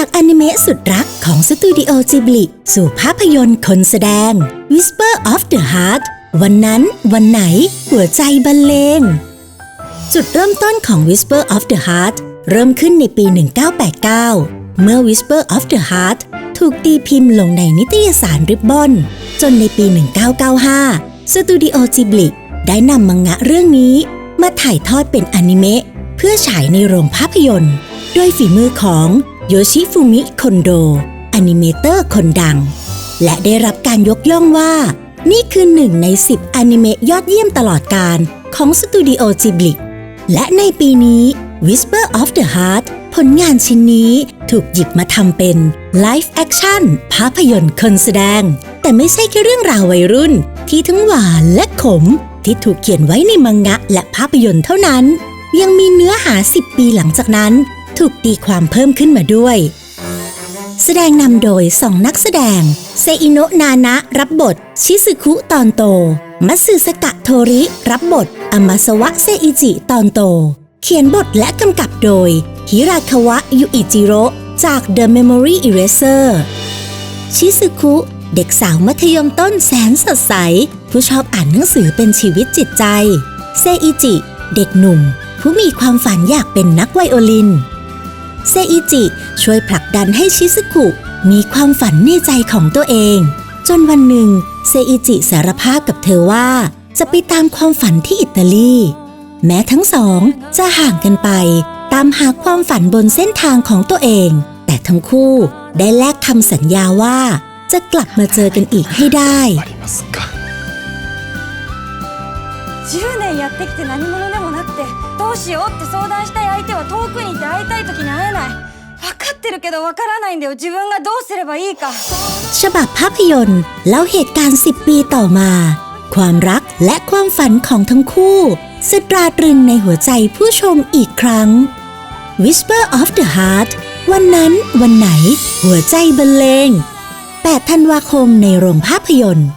จากอนิเมะสุดรักของสตูดิโอจิบลิสู่ภาพยนตร์คนแสดง Whisper of the Heart วันนั้น วันไหน หัวใจบรรเลง จุดเริ่มต้นของ Whisper of the Heart เริ่มขึ้นในปี 1989 เมื่อ Whisper of the Heart ถูกตีพิมพ์ลงในนิตยสารริบบอนจนในปี 1995 สตูดิโอจิบลิได้นำมังงะเรื่องนี้ มาถ่ายทอดเป็นอนิเมะเพื่อฉายในโรงภาพยนตร์ ด้วยฝีมือของ โยชิฟุมิคอนโดอนิเมเตอร์คนดัง และได้รับการยกย่องว่า นี่คือหนึ่งใน 10อนิเมะยอดเยี่ยมตลอดการของสตูดิโอจิบลิและในปีนี้ Whisper of the Heart ผลงานชิ้นนี้ถูกหยิบมาทำเป็น Live Action ภาพยนตร์คนแสดง แต่ไม่ใช่แค่เรื่องราววัยรุ่น ที่ทั้งหวานและขม ที่ถูกเขียนไว้ในมังงะและภาพยนตร์เท่านั้น ยังมีเนื้อหา 10 ปีหลังจากนั้น ถูกตีความเพิ่มขึ้นมาด้วย แสดงนำโดยสองนักแสดง เซอิโนะนานะรับบท ชิซึคุตอนโต มัตสึสกะโทริรับบทอมาสวะเซอิจิตอนโต เขียนบทและกำกับโดยฮิราคาวะยุอิจิโรจาก The Memory Eraser ชิซึคุเด็กสาวมัธยมต้นแสนสดใส ผู้ชอบอ่านหนังสือเป็นชีวิตจิตใจ เซอิจิ เด็กหนุ่ม ผู้มีความฝันอยากเป็นนักไวโอลิน เซอิจิช่วยผลักดันให้ชิซึคุมีความฝันในใจของตัวเอง จนวันหนึ่งเซอิจิสารภาพกับเธอว่า จะไปตามความฝันที่อิตาลี แม้ทั้งสองจะห่างกันไป ตามหาความฝันบนเส้นทางของตัวเอง แต่ทั้งคู่ได้แลกคำสัญญาว่า จะกลับมาเจอกันอีกให้ได้ ありますか10年やってきて何者でもなくてどうしようって相談したい相手 は遠くにいて会いたい時に会えない分かってるけど分からないんだよ自分がどうすればいいか ฉบับภาพยนตร์เล่าเหตุการณ์ 10 ปีต่อมา ความรักและความฝันของทั้งคู่สตราตรึงในหัวใจผู้ชมอีกครั้ง Whisper of the Heart วันนั้นวันไหน หัวใจบรรเลง 8 ธันวาคมในโรงภาพยนตร์